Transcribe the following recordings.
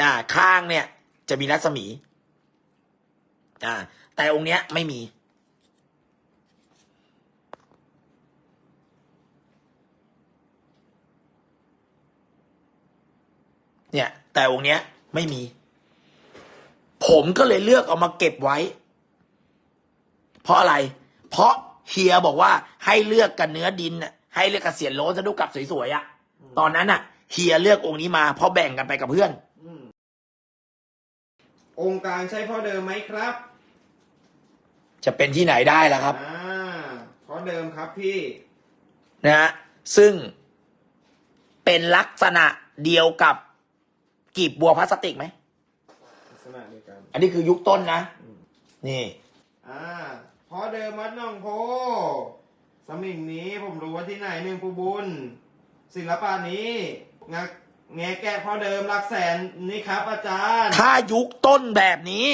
อ่าข้างเนี่ย จะมีรัศมีอ่าแต่องค์เนี้ยไม่มี เนี่ย แต่องค์เนี้ยไม่มี ผมก็เลยเลือกเอามาเก็บไว้ เพราะอะไร เพราะเฮียบอกว่าให้เลือกกันเนื้อดินน่ะให้เลือกกับเสียนโลสะดุกกับสวยๆอะ่ะ ตอนนั้นน่ะเฮียเลือกองค์นี้มาเพราะแบ่งกันไปกับเพื่อน อืมองค์กลางใช่พ่อเดิมไหมครับ จะเป็นที่ไหนได้ล่ะครับอ่าพ่อเดิมครับพี่ นะฮะซึ่งเป็นลักษณะเดียวกับกีบบัวพลาสติกไหม ลักษณะเดียวกัน อันนี้คือยุคต้นนะ นี่ อ่าพ่อเดิมวัดหนองโพ สมิงนี้ผมรู้ว่าที่ไหนหนึ่งปูบุญ ศิลปะนี้ งา แงแกะพ่อเดิมหลักแสนนี่ครับ อาจารย์ ถ้ายุคต้นแบบนี้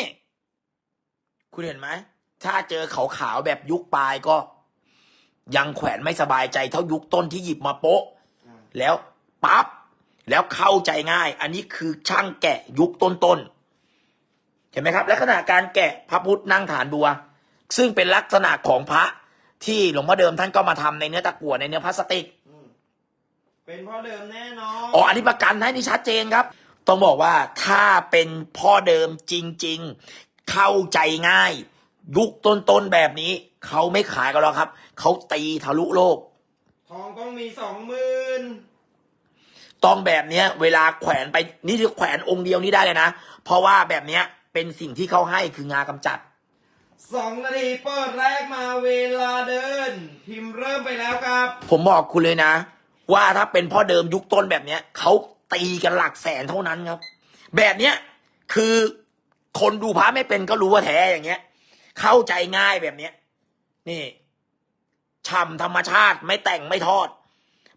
คุณเห็นไหม ถ้าเจอขาวๆแบบยุคปลายก็ ยังแขวนไม่สบายใจเท่ายุคต้นที่หยิบมาโป๊ะอ่าแล้วปั๊บแล้วเข้าใจง่าย อันนี้คือช่างแกะยุคต้นๆเห็นไหมครับและขณะการแกะพระพุทธนั่งฐานบัว ซึ่งเป็นลักษณะของพระที่หลวงพ่อเดิมท่านก็มาทำในเนื้อตะกั่วในเนื้อพลาสติกอืม เป็นพ่อเดิมแน่นอน อ๋ออันนี้ประกันให้นี่ชัดเจนครับ ต้องบอกว่าถ้าเป็นพ่อเดิมจริง ๆ เข้าใจง่าย ยุคต้นๆแบบนี้ เขาไม่ขายกันหรอกครับ เขาตีทะลุโลก ทองต้องมีสองหมื่นต้องแบบเนี้ย เวลาแขวนไปนี่คือแขวนองค์เดียวนี่ได้เลยนะ เพราะว่าแบบเนี้ยเป็นสิ่งที่เขาให้คืองากำจัด สองนาทีเปิดแรกมาเวลาเดิน พิมพ์เริ่มไปแล้วครับ ผมบอกคุณเลยนะ ว่าถ้าเป็นพ่อเดิมยุคต้นแบบเนี้ยเขาตีกันหลักแสนเท่านั้นครับ แบบเนี้ยคือคนดูพระไม่เป็นก็รู้ว่าแท้อย่างเงี้ย เข้าใจง่ายแบบเนี้ย นี่ช่ำธรรมชาติไม่แต่งไม่ทอด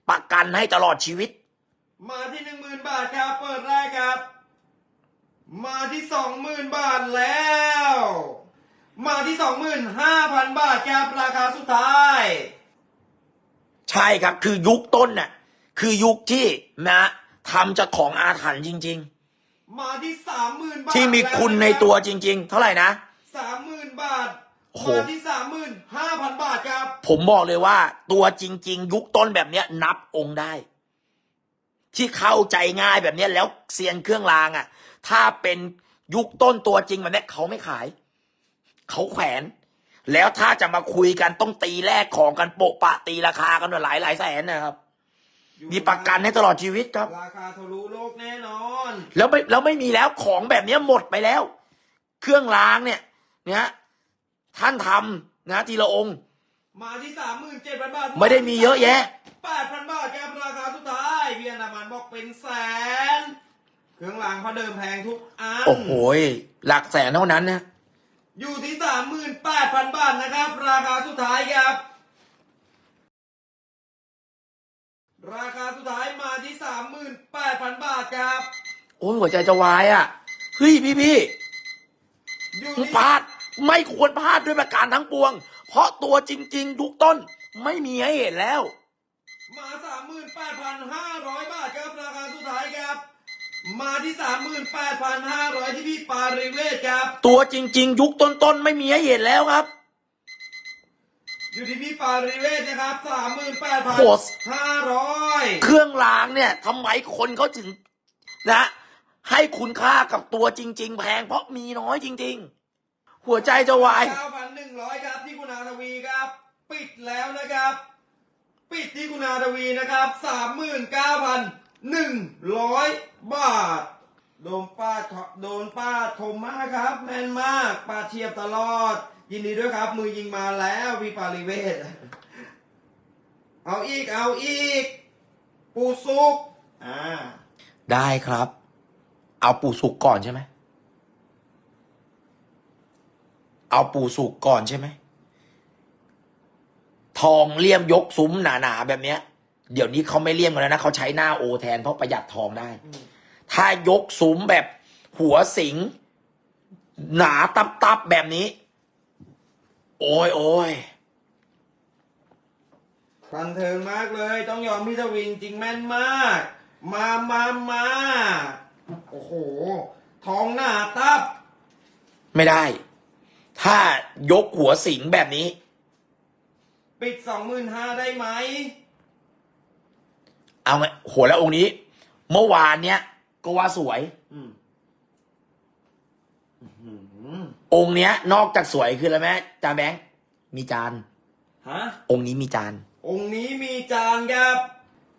ประกันให้ตลอดชีวิต มาที่หนึ่งหมื่นบาทครับเปิดแรกครับ มาที่สองหมื่นบาทแล้ว มาที่สองหมื่นห้าพันบาทครับราคาสุดท้าย ใช่ครับ คือยุคต้นน่ะคือยุคที่นะทำจากของอาถรรพ์จริง มาที่สามหมื่นบาทๆ ที่มีคุณในตัวจริง ๆ เท่าไหร่นะ สามหมื่นบาท โอ้โห มาที่สามหมื่นห้าพันบาทครับ ผมบอกเลยว่าตัวจริง ๆ ยุคต้นแบบเนี้ย นับองค์ได้ ที่เข้าใจง่ายแบบเนี้ยแล้วเซียนเครื่องรางอะ ถ้าเป็นยุคต้นตัวจริงแบบเนี้ยเขาไม่ขาย เขาแขวน แล้วถ้าจะมาคุยกันต้องตีแลกของกันโปะปะตีราคากันหลายหลายแสนนะครับ มีประกันให้ตลอดชีวิตครับ ราคาทะลุโลกแน่นอน แล้วไม่แล้วไม่มีแล้วของแบบเนี้ยหมดไปแล้ว เครื่องรางเนี่ยเนี่ยท่านทำนะทีละองค์ มาที่สามหมื่นเจ็ดพันบาท ไม่ได้มีเยอะแยะแปดพันบาทครับราคาสุดท้ายเวียนนามันบอกเป็นแสน เครื่องรางเขาเดิมแพงทุกอัน โอ้โหหลักแสนเท่านั้นนะ อยู่ที่สามหมื่นแปดพันบาทนะครับ ราคาสุดท้ายครับ ราคาสุดท้ายมาที่สามหมื่นแปดพันบาทครับ โอ้ยหัวใจจะวายอะเฮ้ยพี่พี่อยู่มึงที่พลาดไม่ควรพลาดด้วยประการทั้งปวง เพราะตัวจริง ๆ ทุกต้นไม่มีให้เห็นแล้ว มาสามหมื่นแปดพันห้าร้อยบาทครับ ราคาสุดท้ายครับ มาที่สามหมื่นแปดพันห้าร้อยที่พี่ปาริเวศครับ ตัวจริง ๆ ยุคต้นๆ ไม่มีให้เห็นแล้วครับ อยู่ที่พี่ปาริเวศนะครับสามหมื่นแปดพันโหด ห้าร้อยเครื่องรางเนี่ยทำไมคนเขาถึงนะ ให้คุณค่ากับตัวจริง ๆ แพงเพราะมีน้อยจริง ๆ หัวใจจะวาย เก้าพันหนึ่งร้อยครับที่คุณอาทวีครับ ปิดแล้วนะครับ ปิดที่คุณอาทวีนะครับสามหมื่นเก้าพัน หนึ่งร้อยบาท โดนป้าโดนป้าชมมากครับ แม่นมากป้าเชียบตลอด ยินดีด้วยครับ มือยิงมาแล้วพี่ปาริเวศเอาอีกเอาอีก ปูซุกอ่าได้ครับ เอาปูสุกก่อนใช่ไหมเอาปูสุกก่อนใช่ไหมทองเลี่ยมยกซุ้มหนาๆแบบเนี้ย เดี๋ยวนี้เขาไม่เลี่ยมกันแล้วนะเขาใช้หน้าโอแทนเพราะประหยัดทองได้อืมถ้ายกซุ้มแบบหัวสิง หนาตับๆแบบนี้ โอ้ยโอ้ยบันเทิงมากเลย ต้องยอมพี่ทวินจริงแม่นมาก มามามาโอ้โห ทองหน้าตับ ไม่ได้ ถ้ายกหัวสิงแบบนี้ ปิดสองหมื่นห้าได้ไหม เอาไงโหแล้วองค์นี้ เมื่อวานเนี้ยก็ว่าสวย อืมอื้อหือองค์เนี้ย นอกจากสวยคืออะไรไหมจานแบงค์มีจาน ฮะ องค์นี้มีจาน องค์นี้มีจานครับ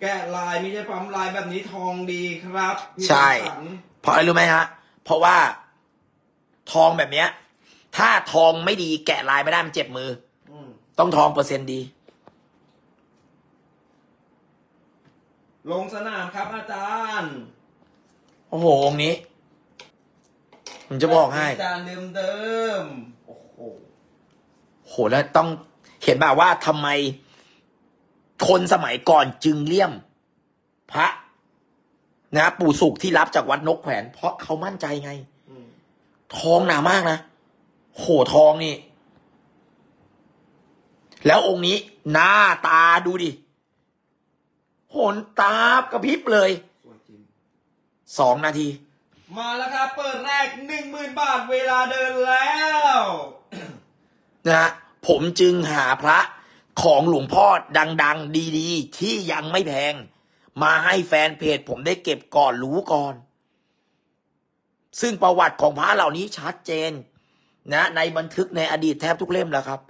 แกะลายไม่ใช่ปั๊มลายแบบนี้ทองดีครับพี่ใช่ สันเพราะอะไรรู้ไหมฮะ เพราะว่าทองแบบเนี้ย ถ้าทองไม่ดีแกะลายไม่ได้มันเจ็บมือ อืมต้องทองเปอร์เซ็นต์ดี ลงสนามครับอาจารย์โอ้โหองค์นี้ ผมจะบอกให้จานเดิมเดิมๆโอ้โห โหแล้วต้องเห็นแบบว่าทำไม คนสมัยก่อนจึงเลี่ยม พระ นะปู่สุกที่รับจากวัดนกแขวน เพราะเขามั่นใจไง อืมทองหนามากนะโหทองนี่ แล้วองค์นี้ หน้าตาดูดิ โหนตากระพริบเลยสวยจริงสองนาที มาแล้วครับ เปิดแรกหนึ่งหมื่นบาทเวลาเดินแล้วนะฮะผมจึงหาพระของหลวงพ่อดัง ๆ ดีๆ ที่ยังไม่แพง มาให้แฟนเพจผมได้เก็บก่อนรู้ก่อน ซึ่งประวัติของพระเหล่านี้ชัดเจน นะ ในบันทึกในอดีตแทบทุกเล่มแล้วครับ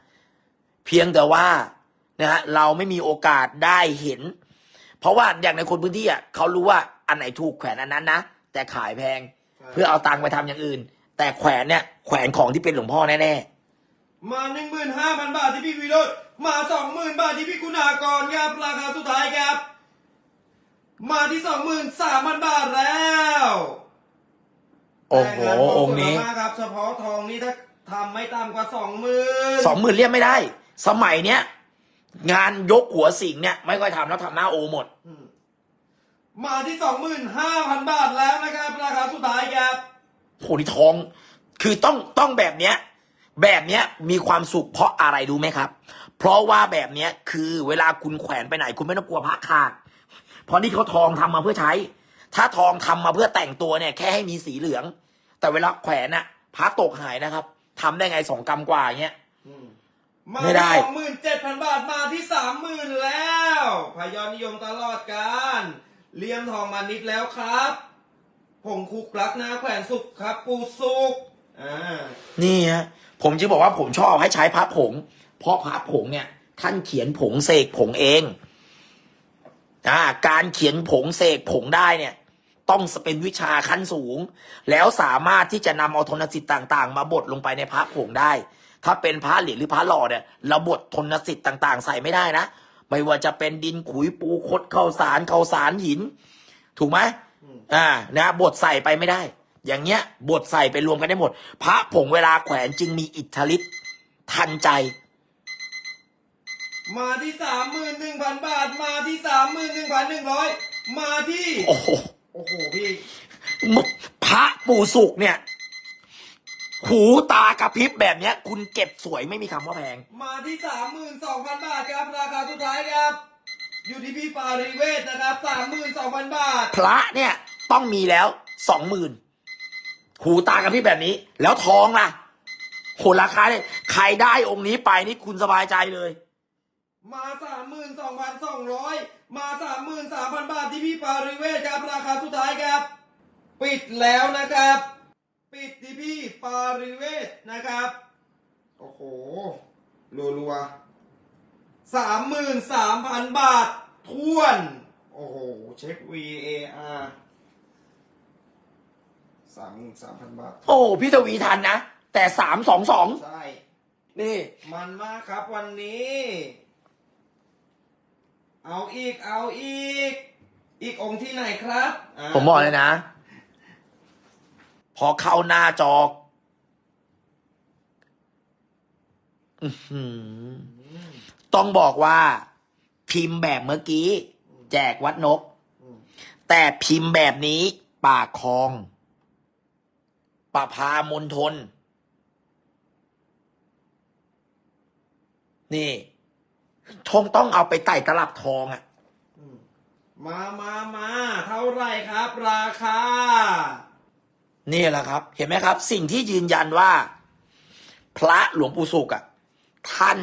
เพียงแต่ว่านะฮะเราไม่มีโอกาสได้เห็น เพราะว่าอย่างในคนพื้นที่อะเขารู้ว่าอันไหนถูกแขวนอันนั้นนะแต่ขายแพง เพื่อเอาตังค์ไปทำอย่างอื่น แต่แขวนเนี่ยแขวนของที่เป็นหลวงพ่อแน่ๆมาหนึ่งหมื่นห้าพันบาทที่พี่วิโรจน์มาสองหมื่นบาทที่พี่คุณากรครับราคาสุดท้ายครับ มาที่สองหมื่นสามพันบาทแล้วโอ้โห แต่งานทองค์นี้สวยมากครับ เฉพาะทองนี้ถ้าทำไม่ต่ำกว่าสองหมื่นสองหมื่นเรียกไม่ได้ สมัยเนี้ย งานยกหัวสิงเนี่ย ไม่ค่อยทำแล้วทำหน้าโอหมด มาที่สองหมื่นห้าพันบาทแล้วนะครับราคาสุดท้ายครับโหนี่ทอง คือต้องต้องแบบเนี้ย แบบเนี้ยมีความสุขเพราะอะไรรู้ไหมครับ เพราะว่าแบบเนี้ยคือเวลาคุณแขวนไปไหน คุณไม่ต้องกลัวพระขาดเพราะนี่เขาทองทำมาเพื่อใช้ ถ้าทองทำมาเพื่อแต่งตัวเนี่ย แค่ให้มีสีเหลือง แต่เวลาแขวนอะพระตกหายนะครับทำได้ไงสองกรัมกว่าอย่างเงี้ยมา ไม่ได้ สองหมื่นเจ็ดพันบาทมาที่สามหมื่นแล้วพยอนิยมตลอดการเลี่ยมทองมานิดแล้วครับผงคุกรักนาแขวนสุกครับปูสุกอ่านี่ฮะผมจึงบอกว่าผมชอบให้ใช้พระผง เพราะพระผงเนี่ย ท่านเขียนผงเสกผงเองอ่าการเขียนผงเสกผงได้เนี่ย ต้องเป็นวิชาขั้นสูง แล้วสามารถที่จะนำเอาทนสิทธิ์ต่าง ๆ มาบดลงไปในพระผงได้ ถ้าเป็นพระเหรียญหรือพระหล่อเนี่ยเราบดทนสิทธิ์ต่าง ๆ ใส่ไม่ได้นะ ไม่ว่าจะเป็นดินขุยปูคดข้าวสารข้าวสารหิน ถูกไหมอืมอ่านะบทใส่ไปไม่ได้ อย่างเงี้ยบทใส่ไปรวมกันได้หมด พระผงเวลาแขวนจึงมีอิทธิฤทธิ์ทันใจ มาที่สามหมื่นหนึ่งพันบาท มาที่สามหมื่นหนึ่งพันหนึ่งร้อยมาที่ โอ้โหโอ้โหพี่พระปู่สุกเนี่ย หูตากระพริบแบบเนี้ย คุณเก็บสวยไม่มีคำว่าแพง มาที่สามหมื่นสองพันบาทครับ ราคาสุดท้ายครับ อยู่ที่พี่ปาริเวศนะครับสามหมื่นสองพันบาท พระเนี่ยต้องมีแล้วสองหมื่นหูตากระพริบแบบนี้ แล้วทองล่ะโหราคาเนี่ยใครได้องค์นี้ไปนี่คุณสบายใจเลย มาสามหมื่นสองพันสองร้อยมาสามหมื่นสามพันบาทที่พี่ปาริเวศครับราคาสุดท้ายครับ ปิดแล้วนะครับปิดที่ พี่ปาริเวศนะครับ โอ้โห รัวๆสามหมื่นสามพันบาทท้วน โอ้โห เช็ค VAR สามหมื่นสามพันบาท โอ้โหพี่ทวีทันนะ แต่สามสองสองใช่ นี่ มันมากครับวันนี้ เอาอีก เอาอีก อีกองค์ที่ไหนครับาผมบอกเลยนะ พอเข้าหน้าจอต้องบอกว่า พิมพ์แบบเมื่อกี้ แจกวัดนก แต่พิมพ์แบบนี้ ปากคลองปะพามนทน นี่ทงต้องเอาไปไต่ตลับทองอะ่ะมามามา เท่าไรครับ ราคา นี่แหละครับ เห็นไหมครับ สิ่งที่ยืนยันว่า พระหลวงปู่สุกอะท่าน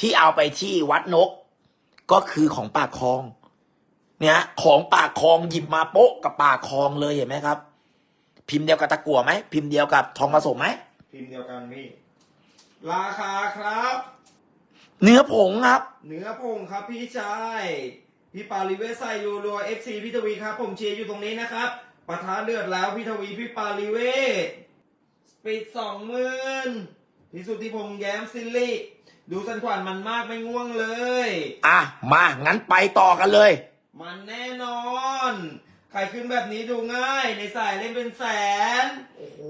ที่เอาไปที่วัดนก ก็คือของปากคลอง เนี่ย ของปากคลองหยิบมาโป๊ะกับปากคลองเลยเห็นไหมครับ พิมพ์เดียวกับตะกั่วไหมพิมพ์เดียวกับทองผสมไหมพิมพ์เดียวกันพี่ราคาครับ เนื้อผงครับ เนื้อพงครับพี่ชาย พี่ปาลิเวสไซยูรัวเอฟซีพี่ทวีครับ ผมเชียร์อยู่ตรงนี้นะครับ ปะทะเดือดแล้วพี่ทวีพี่ปาลิเวสปิดสองหมื่นพี่สุทธิพงษ์แย้มซิลลี่ ดูสันขวัญมันมากไม่ง่วงเลย อะ มา งั้นไปต่อกันเลย มันแน่นอนใครขึ้นแบบนี้ดูง่าย ในสายเล่นเป็นแสน โอ้โห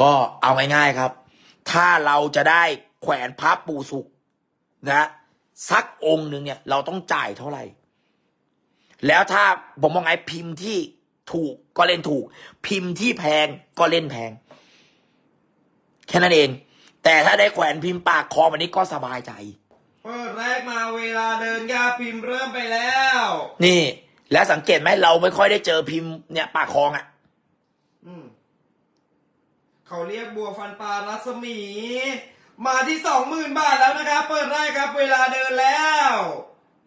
ก็เอาง่ายๆครับ ถ้าเราจะได้แขวนพระปูสุกนะสักองค์หนึ่งเนี่ย เราต้องจ่ายเท่าไหร่ แล้วถ้าผมมองไงพิมพ์ที่ ถูกก็เล่นถูก พิมพ์ที่แพงก็เล่นแพง แค่นั้นเอง แต่ถ้าได้แขวนพิมพ์ปากคอแบบนี้ก็สบายใจเปิดแรกมาเวลาเดินยาพิมพ์เริ่มไปแล้ว นี่ แล้วสังเกตไหมเราไม่ค่อยได้เจอพิมพ์เนี่ยปากคลองอะ่ะอืมเขาเรียกบัวฟันปลารัศมี มาที่สองหมื่นบาทแล้วนะครับ เปิดได้ครับ เวลาเดินแล้ว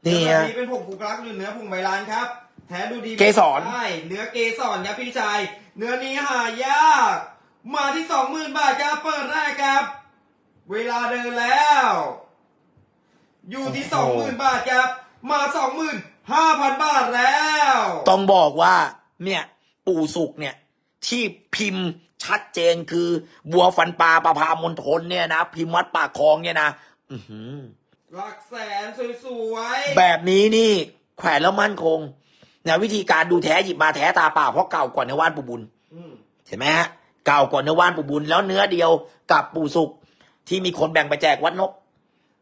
นี่เนื้อฮะแบบนี้เป็นผงผูกรักหรือเนื้อผงใบลานครับ แท้ดูดีเกสร ใช่เนื้อเกสรครับพี่ชายเนื้อนี้หายาก มาที่สองหมื่นบาทครับเปิดได้ครับ เวลาเดินแล้ว อยู่ที่สองหมื่นบาทครับ มาสองหมื่นห้าพันบาทแล้ว ต้องบอกว่า เนี่ยปู่สุกเนี่ย ที่พิมพ์ชัดเจนคือ บัวฟันปลาประพามณฑลเนี่ยนะ พิมพ์วัดปากคลองเนี่ยนะอือหือหลักแสนสวยๆ แบบนี้นี่ แขวนแล้วมั่นคง นะวิธีการดูแท้หยิบมาแท้ตาเปล่าเพราะเก่ากว่าเนื้อว่านปู่บุญอืมเห็นไหมฮะเก่ากว่าเนื้อว่านปู่บุญแล้วเนื้อเดียวกับปู่สุกที่มีคนแบ่งไปแจกวัดนก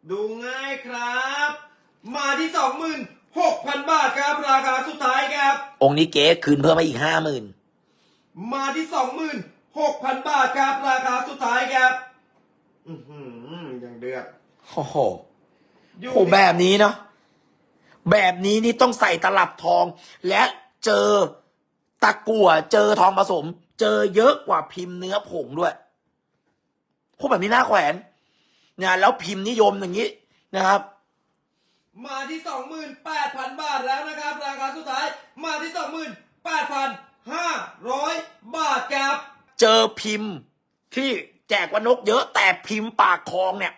ดูง่ายครับ มาที่สองหมื่นหกพันบาทครับ ราคาสุดท้ายครับ องค์นี้เก๋คืนเพิ่มมาอีกห้าหมื่นมาที่สองหมื่นหกพันบาทครับ ราคาสุดท้ายครับอือหืออย่างเดือดโอ้โหอยู่โอ้แบบนี้เนาะ แบบนี้นี่ต้องใส่ตลับทอง และเจอตะกั่วเจอทองผสม เจอเยอะกว่าพิมพ์เนื้อผงด้วยพวกแบบนี้น่าแขวนนะแล้วพิมพ์นิยมอย่างนี้นะครับ มาที่สองหมื่นแปดพันบาทแล้วนะครับ ราคาสุดท้ายมาที่สองหมื่นแปดพันห้าร้อยบาทครับ เจอพิมพ์ที่แจกวันนกเยอะแต่พิมพ์ปากคลองเนี่ย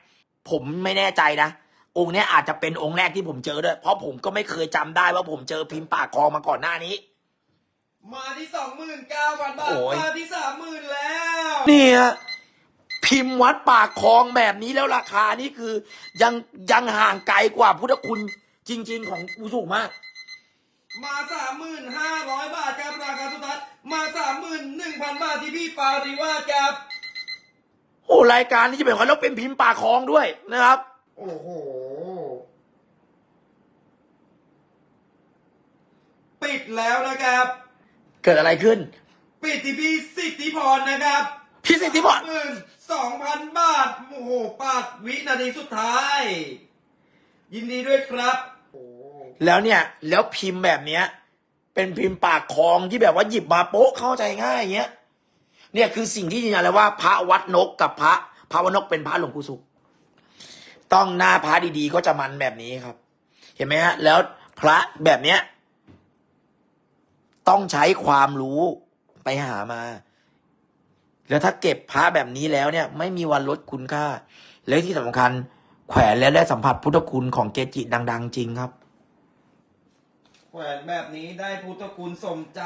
ผมไม่แน่ใจนะ องค์เนี้ยอาจจะเป็นองค์แรกที่ผมเจอด้วย เพราะผมก็ไม่เคยจำได้ว่าผมเจอพิมพ์ปากคลองมาก่อนหน้านี้ มาที่สองหมื่นเก้าพันบาทโอ้ยมาที่สามหมื่นแล้ว เนี่ยพิมพ์วัดปากคลองแบบนี้แล้วราคานี่คือ ยังยังห่างไกลกว่าพุทธคุณจริง ๆ ของอูสุมาก มาสามหมื่นห้าร้อยบาทครับราคาสุดท้ายมาสามหมื่นหนึ่งพันบาทที่พี่ปาริวาสครับโอ้รายการนี้จะเป็นของแล้วเป็นพิมพ์ปากคลองด้วยนะครับ โอ้โห ปิดแล้วนะครับ เกิดอะไรขึ้น ปิดที่พี่สิทธิพรนะครับพี่สิทธิพรหมื่นสองพันบาท โอ้โหปาดวินาทีสุดท้าย ยินดีด้วยครับโอ้แล้วเนี่ย แล้วพิมพ์แบบเนี้ย เป็นพิมพ์ปากคลองที่แบบว่าหยิบมาโป๊ะเข้าใจง่ายอย่างเงี้ย เนี่ยคือสิ่งที่ยืนยันเลยว่าพระวัดนกกับพระพระวัดนกเป็นพระหลวงปู่สุข ต้องหน้าพระดีๆก็จะมันแบบนี้ครับ เห็นไหมฮะ แล้วพระแบบเนี้ย ต้องใช้ความรู้ไปหามา แล้วถ้าเก็บพระแบบนี้แล้วเนี่ย ไม่มีวันลดคุณค่า และที่สำคัญ แขวนแล้วได้สัมผัสพุทธคุณของเกจิดัง ๆ จริงครับ แขวนแบบนี้ได้พุทธคุณสมใจ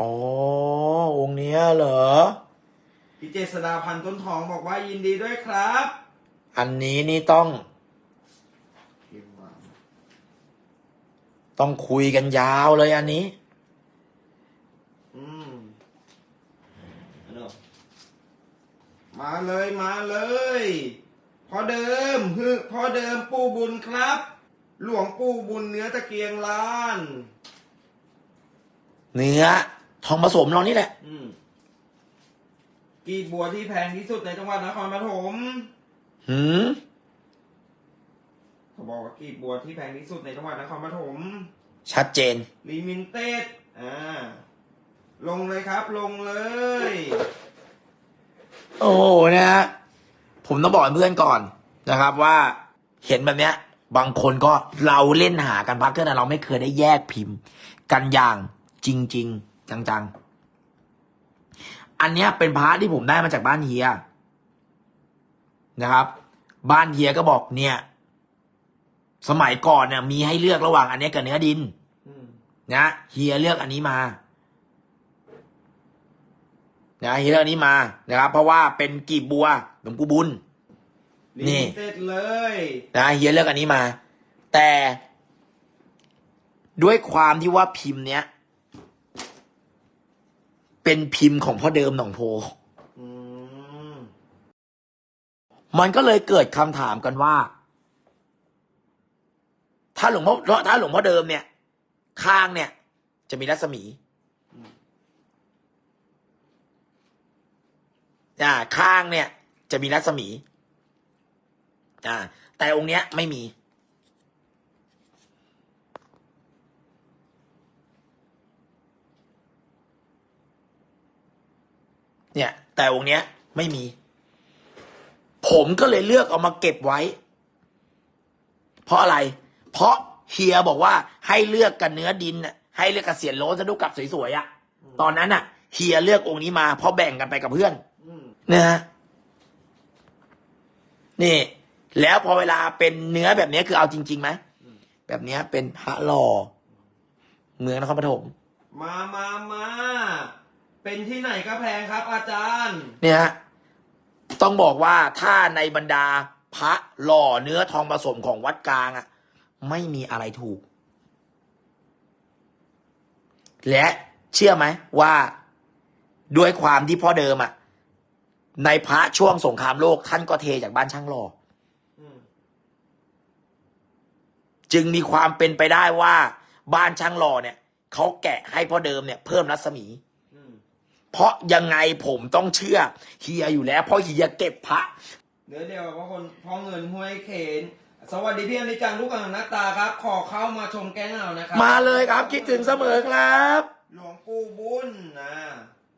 อ๋อ องค์เนี้ยเหรอพี่เจษดาพันธ์ต้นทองบอกว่ายินดีด้วยครับ อันนี้นี่ต้องต้องคุยกันยาวเลยอันนี้อืมมาเลยมาเลย พอเดิมฮึพอเดิมปู่บุญครับ หลวงปู่บุญเนื้อตะเกียงล้าน เนื้อทองผสมเรานี่แหละอืมกีบบัวที่แพงที่สุดในจังหวัดนครปฐม หืมเขาบอกว่ากีบบัวที่แพงที่สุดในจังหวัดนครปฐมชัดเจนลิมิเต็ดอ่า ลงเลยครับ ลงเลย โอ้โหนะฮะผมต้องบอกเพื่อนก่อนนะครับว่าเห็นแบบเนี้ย บางคนก็เราเล่นหากันพักเกอร์นะเราไม่เคยได้แยกพิมพ์ กันอย่างจริงๆจังๆ อันเนี้ยเป็นพระที่ผมได้มาจากบ้านเฮีย นะครับ บ้านเฮียก็บอกเนี่ย สมัยก่อนเนี่ยมีให้เลือกระหว่างอันเนี้ยกับเนื้อดินอืมนะเฮียเลือกอันนี้มานะเฮียเลือกอันนี้มานะครับ เพราะว่าเป็นกีบบัวหลวงปู่บุญลินี่มิเต็ดเลยนะเฮียเลือกอันนี้มา แต่ด้วยความที่ว่าพิมพ์เนี้ย เป็นพิมพ์ของพ่อเดิมหนองโพ อืม มันก็เลยเกิดคำถามกันว่า ถ้าหลวงพ่อถ้าหลวงพ่อเดิมเนี่ย ข้างเนี่ย จะมีรัศมีอ่าข้างเนี่ย จะมีรัศมีอ่าแต่องค์เนี้ยไม่มี เนี่ย แต่องค์เนี้ย ไม่มี ผมก็เลยเลือกเอามาเก็บไว้ เพราะอะไร เพราะเฮียบอกว่าให้เลือกกันเนื้อดินน่ะให้เลือกกับเสียนโลสะดุกกับสวยๆอะ่ะ ตอนนั้นอะเฮียเลือกองค์นี้มาเพราะแบ่งกันไปกับเพื่อนอืมนะฮะนี่ แล้วพอเวลาเป็นเนื้อแบบนี้คือเอาจริงๆไหมแบบเนี้ยเป็นพระหล่อเมืองนครปฐมมามามาเป็นที่ไหนก็แพงครับอาจารย์ เนี่ยฮะ ต้องบอกว่าถ้าในบรรดาพระหล่อเนื้อทองผสมของวัดกลางอะไม่มีอะไรถูก และเชื่อไหมว่าด้วยความที่พ่อเดิมอะในพระช่วงสงครามโลกท่านก็เทจากบ้านช่างหล่อจึงมีความเป็นไปได้ว่าบ้านช่างหล่อเนี่ยเขาแกะให้พ่อเดิมเนี่ย เพิ่มรัศมี เพราะยังไงผมต้องเชื่อเฮียอยู่แล้ว เพราะเฮียเก็บพระเดี๋ยวเดี๋ยวเพราะคนพ่อเงินห้วยเขน สวัสดีพี่อนิจังลูกกังนักตาครับ ขอเข้ามาชมแก้งเอานะครัมาเลยครับคิดถึงเสมอครับ หลวงปู่บุญนะ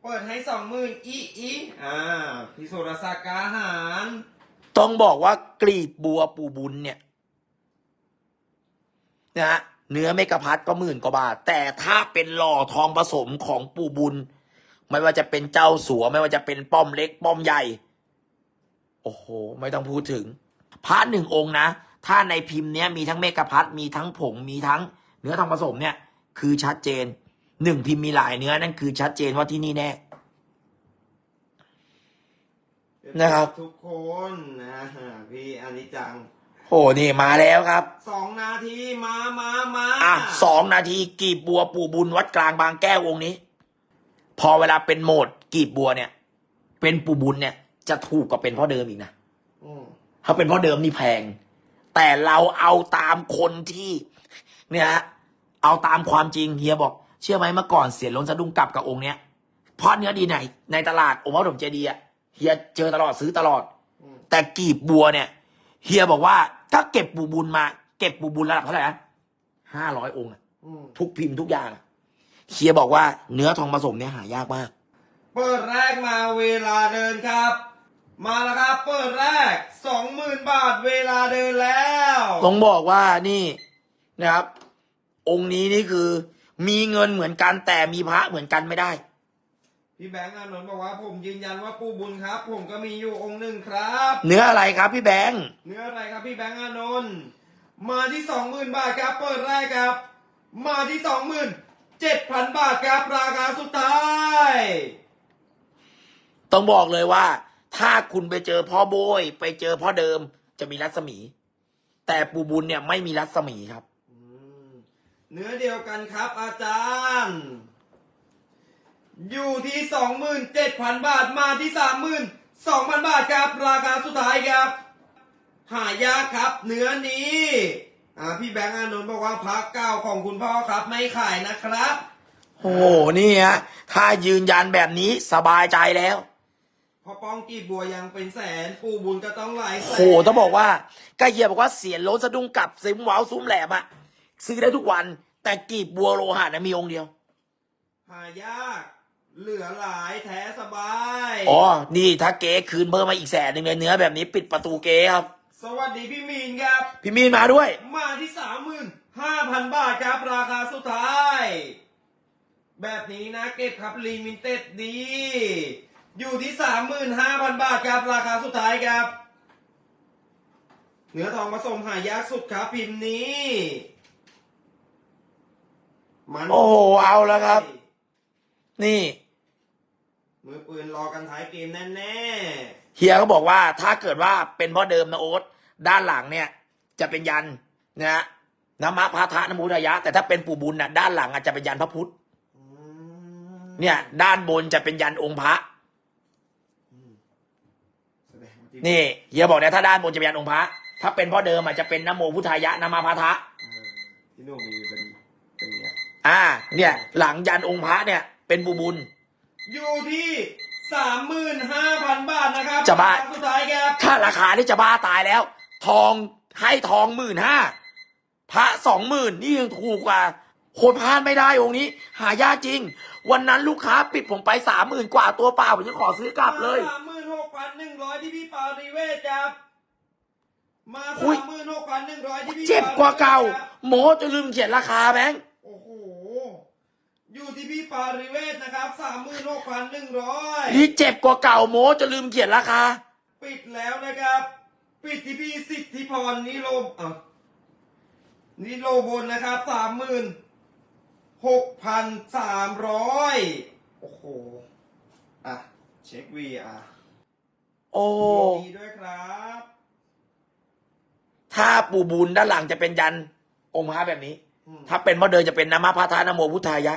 เปิดให้สองหมื่นอีอีอ่าพิสุรศักดิ์กาหารต้องบอกว่ากลีบบัวปูบุญเนี่ยนะฮะเนื้อเมกะพัดก็หมื่นกว่าบาท แต่ถ้าเป็นหล่อทองผสมของปูบุญ ไม่ว่าจะเป็นเจ้าสัว ไม่ว่าจะเป็นป้อมเล็ก ป้อมใหญ่ โอ้โห ไม่ต้องพูดถึง พระหนึ่งองค์นะ ถ้าในพิมพ์เนี้ยมีทั้งเมกะพัดมีทั้งผง มีทั้งเนื้อทองผสมเนี่ย คือชัดเจน หนึ่งพิมพ์มีหลายเนื้อนั่นคือชัดเจนว่าที่นี่แน่นะครับทุกคนนะพี่อนิจังโอ้นี่มาแล้วครับสองนาทีมามามาอะสองนาทีกีบบัวปู่บุญวัดกลางบางแก้ววงนี้ พอเวลาเป็นโหมดกีบบัวเนี่ย เป็นปู่บุญเนี่ย จะถูกกว่าเป็นพ่อเดิมอีกนะอืมถ้าเป็นพ่อเดิมนี่แพง แต่เราเอาตามคนที่ เนี่ยฮะเอาตามความจริงเฮียบอก เชื่อไหมเมื่อก่อนเสียล้นสะดุ้งกลับกับองค์เนี้ยเพราะเนื้อดีไหน ในตลาดองค์พระปฐมเจดีย์อะเฮียเจอตลอดซื้อตลอดอืมแต่กีบบัวเนี่ยเฮียบอกว่าถ้าเก็บปูบุญมา เก็บปูบุญระดับเท่าไหร่นะห้าร้อยองค์อะอืมทุกพิมพ์ทุกอย่างอะ เฮียบอกว่าเนื้อทองผสมเนี่ยหายากมาก เปิดแรกมาเวลาเดินครับ มาแล้วครับ เปิดแรกสองหมื่นบาทเวลาเดินแล้วต้องบอกว่านี่นะครับ องค์นี้นี่คือ มีเงินเหมือนกันแต่มีพระเหมือนกันไม่ได้ พี่แบงค์อานนท์บอกว่าผมยืนยันว่าปู่บุญครับ ผมก็มีอยู่องค์หนึ่งครับ เนื้ออะไรครับพี่แบงค์เนื้ออะไรครับพี่แบงค์อานนท์มาที่สองหมื่นบาทครับ เปิดแรกครับ มาที่สองหมื่น เจ็ดพันบาทครับราคาสุดท้าย ต้องบอกเลยว่า ถ้าคุณไปเจอพ่อโบย ไปเจอพ่อเดิมจะมีรัศมี แต่ปูบุญเนี่ยไม่มีรัศมีครับอืมเนื้อเดียวกันครับอาจารย์ อยู่ที่สองหมื่นเจ็ดพันบาทมาที่สามหมื่นสองพันบาทครับ ราคาสุดท้ายครับ หายากครับเนื้อนี้ อ่าพี่แบงค์อานนท์บอกว่าพักเก้าของคุณพ่อครับ ไม่ขายนะครับ โอ้โหนี่ฮะถ้ายืนยันแบบนี้สบายใจแล้วพ่อป้องกีบบัวยังเป็นแสนปู่บุญก็ต้องหลายแสนโหต้องบอกว่าก็เฮียบอกว่าเสียนโลสะดุ้งกลับซิมว้าวซุ้มแหลมอะซื้อได้ทุกวัน แต่กีบบัวโลหะนะมีองค์เดียว หายาก เหลือหลายแท้สบาย อ๋อ นี่ถ้าเก๊คืนเพิ่มมาอีกแสนหนึ่งเลยเนื้อแบบนี้ปิดประตูเก๊ครับ สวัสดีพี่มีนครับ พี่มีนมาด้วย มาที่สามหมื่นห้าพันบาทครับ ราคาสุดท้าย แบบนี้นะเก็บครับลิมิเต็ดดี อยู่ที่สามหมื่นห้าพันบาทครับ ราคาสุดท้ายครับ เนื้อทองผสมหายากสุดครับพิมพ์นี้ มันโอ้โหเอาแล้วครับ นี่ มือปืนรอกันท้ายเกมแน่ เฮียก็บอกว่าถ้าเกิดว่าเป็นพ่อเดิมนะโอ๊ตด้านหลังเนี่ย จะเป็นยันนะฮะนมะพาทะนมุทายะ แต่ถ้าเป็นปู่บุญน่ะด้านหลังอาจจะเป็นยันพระพุทธๆอืมเนี่ย ด้านบนจะเป็นยันองค์พระแสดงว่าที่นี่เฮียบอกเนี่ยถ้าด้านบนจะเป็นยันองค์พระถ้าเป็นพ่อเดิมอาจจะเป็นนโมพุทธายะนามะพาทะเออที่นู่นมีเป็นเป็นเนี้ยอ่า เนี่ย หลังยันองค์พระเนี่ย เป็นปู่บุญ อยู่ที่ สามหมื่นห้าพันบาทนะครับจะบ้ารคสุดท้ายครับถ้าราคาที่จะบ้าตายแล้ว ทองให้ทองหมื่นห้าพระสองหมื่นนี่ยังถูกกว่าคนพลาดไม่ได้องค์นี้ หายากจริง วันนั้นลูกค้าปิดผมไปสามหมื่นกว่าตัวเปล่าผมจะขอซื้อกลับเลย สามหมื่นหกพันหนึ่งร้อยที่พี่ปาริเวศครับ มาอุ๊สาย มหมื่นหกพันหนึ่งร้อยที่พี่เจ็บกว่าเก่า ปริวศครับโมจะลืมเขียนราคาแบงค์ โอ้โห อยู่ที่พี่ปาริเวศนะครับสามหมื่นหกพันหนึ่งร้อยนี่เจ็บกว่าเก่าโมจะลืมเขียนราคาปิดแล้วนะครับ ปิดที่พี่สิทธิพรนิโรมอะนิโรบนนะครับสามหมื่นหกพันสามร้อยโอ้โห อะ เช็ค VR โอ้ดีด้วยครับ ถ้าปู่บุญด้านหลังจะเป็นยันองค์พระแบบนี้อืมถ้าเป็นพ่อเดินจะเป็นนามะพาทานโมพุทธายะ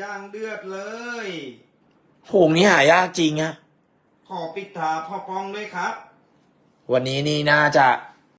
ย่างเดือดเลยโหงนี้หายากจริงฮะขอปิดตาพ่อปองด้วยครับ วันนี้นี่น่าจะ